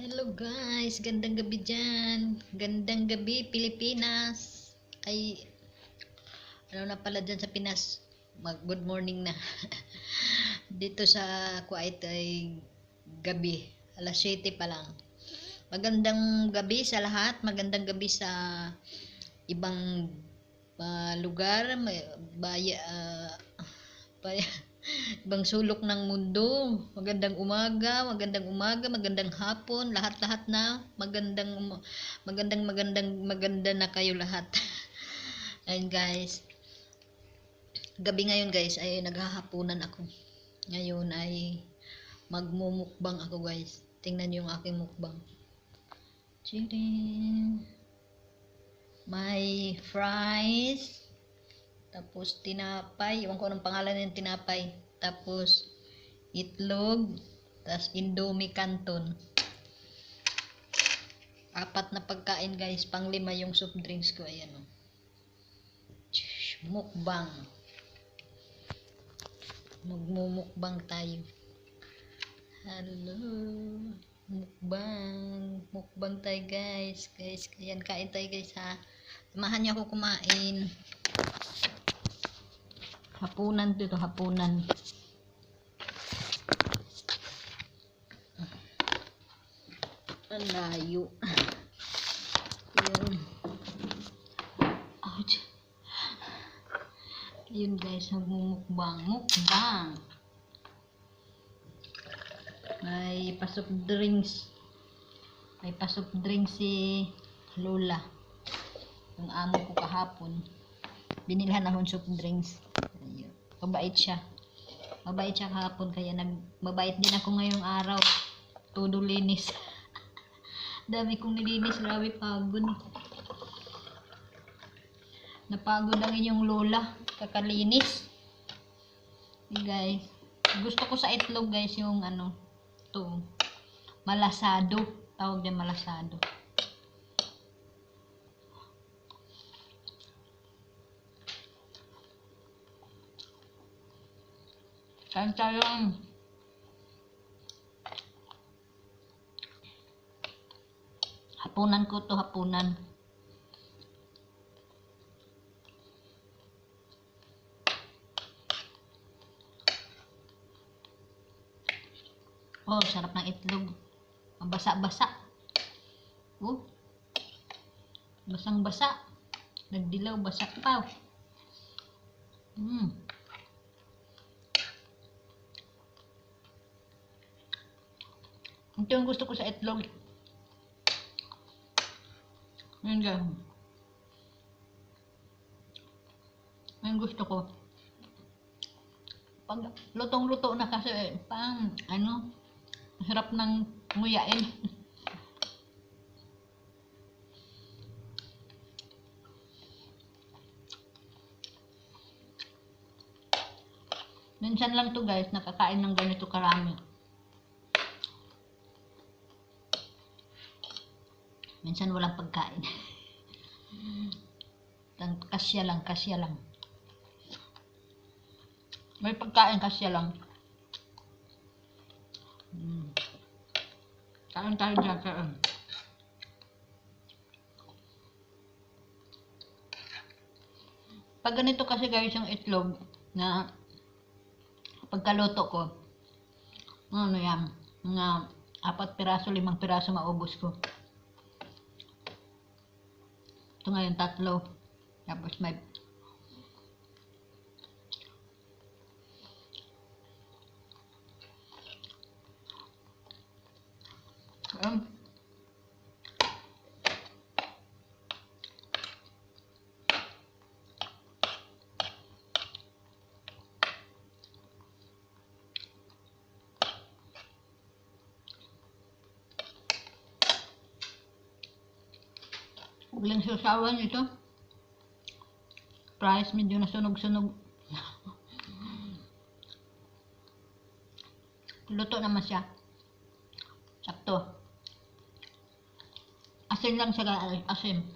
Hello guys, gandang gabi dyan. Gandang gabi, Pilipinas. Ay, ano na pala dyan sa Pinas? Mag good morning na. Dito sa Kuwait ay gabi. Alas 7 pa lang. Magandang gabi sa lahat. Magandang gabi sa ibang ah, lugar. May, baya, ah, baya, ibang sulok ng mundo. Magandang umaga, magandang umaga, magandang hapon, lahat-lahat na. Magandang magandang magandang maganda na kayo lahat. Ayun guys. Gabi ngayon guys ay naghahapunan ako. Ngayon ay magmumukbang ako guys. Tingnan niyo yung aking mukbang. Chirin. May fries. Tapos tinapay, iwan ko anong pangalan ng tinapay. Tapos itlog, tapos indomie canton. Apat na pagkain guys, panglima yung soft drinks ko, ayan o. Mukbang. Magmumukbang tayo. Hello. Mukbang. Mukbang tayo guys. Guys, ayan kain tayo guys ha. Samahan niyo ako kumain. Hapunan dito, hapunan. Ang layo. Yun. Ouch. Yun guys, magmumukbang. Mukbang. May pasok drinks. May pasok drinks si Lola. Yung amo ko kahapon. Binilhan akong soft drinks. Ayun. Mabait siya. Mabait siya kahapon kaya nag mabait din ako ngayong araw. Todo linis. Dami kong nilinis, grabe pagod. Napagod ang inyong lola, kakalinis. Hey guys, gusto ko sa itlog guys yung ano, to malasado. Tawag din malasado. Kain tayo. Hapunan ko to hapunan. Oh, sarap ng itlog. Ang basa-basa. Oh. Basang-basa. Nagdilaw, basa pa. Mm. Ito yung gusto ko sa itlog. Yan dyan. Yan gusto ko. Pag lutong-luto na kasi, pang, ano, hirap ng nguyain. Minsan lang to guys, nakakain ng ganito karami. Minsan walang pagkain. Kasya lang, kasya lang. May pagkain, kasya lang. Mm. Kain tayo dyan, kain. Pag ganito kasi guys yung itlog na pagkaluto ko, ano yan, mga apat piraso, limang piraso maubos ko. Ito ngayon tatlo. Tapos may Walang sasawan ito. Price medyo nasunog-sunog. Luto naman siya. Sakto. Asin lang siya, guys. asin.